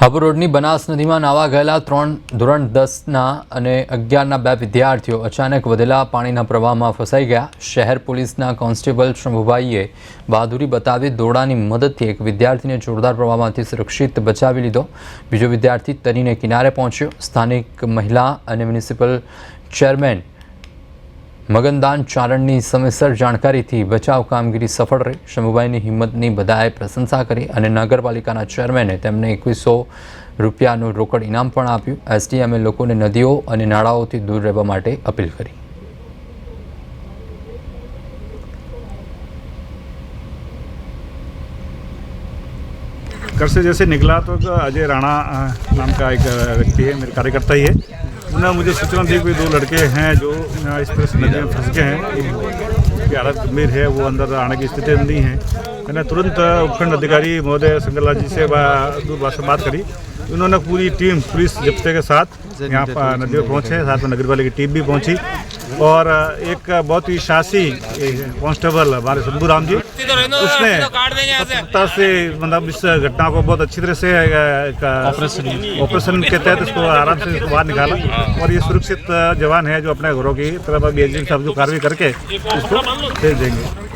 હાપુર બનાસ નદીમાં નાવા ગયેલા ત્રણ ધોરણ દસના અને અગિયારના બે વિદ્યાર્થીઓ અચાનક વધેલા પાણીના પ્રવાહમાં ફસાઈ ગયા. શહેર પોલીસના કોન્સ્ટેબલ શંભુભાઈએ બહાદુરી બતાવી દોડાની મદદથી એક વિદ્યાર્થીને જોરદાર પ્રવાહમાંથી સુરક્ષિત બચાવી લીધો. બીજો વિદ્યાર્થી તરીને કિનારે પહોંચ્યો. સ્થાનિક મહિલા અને મ્યુનિસિપલ ચેરમેન મગનદાન ચારણની સમયસર જાણકારીથી બચાવ કામગીરી સફળ રહી શંભુભાઈની હિંમતની બધાએ પ્રશંસા કરી અને નગરપાલિકાના ચેરમેને તેમને એકવીસો રૂપિયાનું રોકડ ઇનામ પણ આપ્યું એસડીએમએ લોકોને નદીઓ અને નાળાઓથી દૂર રહેવા માટે અપીલ કરી घर से जैसे निकला तो एक अजय राणा अ, नाम का एक अ, व्यक्ति है मेरे कार्यकर्ता ही है उन्होंने मुझे सूचना दी कि दो लड़के हैं जो इस तरह से नदी में फंस गए हैं। की हालत गंभीर है वो अंदर आने की स्थिति में नहीं है। मैंने तुरंत उपखंड अधिकारी महोदय संगला जी से बा- दूरभाष से बात करी। उन्होंने पूरी टीम पुलिस जब्ते के साथ यहाँ पर नदी में पहुँचे साथ में नगर वाले की टीम भी पहुँची। और एक बहुत ही साहसी कांस्टेबल हमारे शंभू राम जी उसने तत्परता से मतलब इस घटना को बहुत अच्छी तरह से ऑपरेशन ऑपरेशन के तहत इसको आराम से इसको बाहर निकाला और ये सुरक्षित जवान है जो अपने घरों की तरफ़ अभी एजेंट साहब जो कार्रवाई करके इसको भेज देंगे।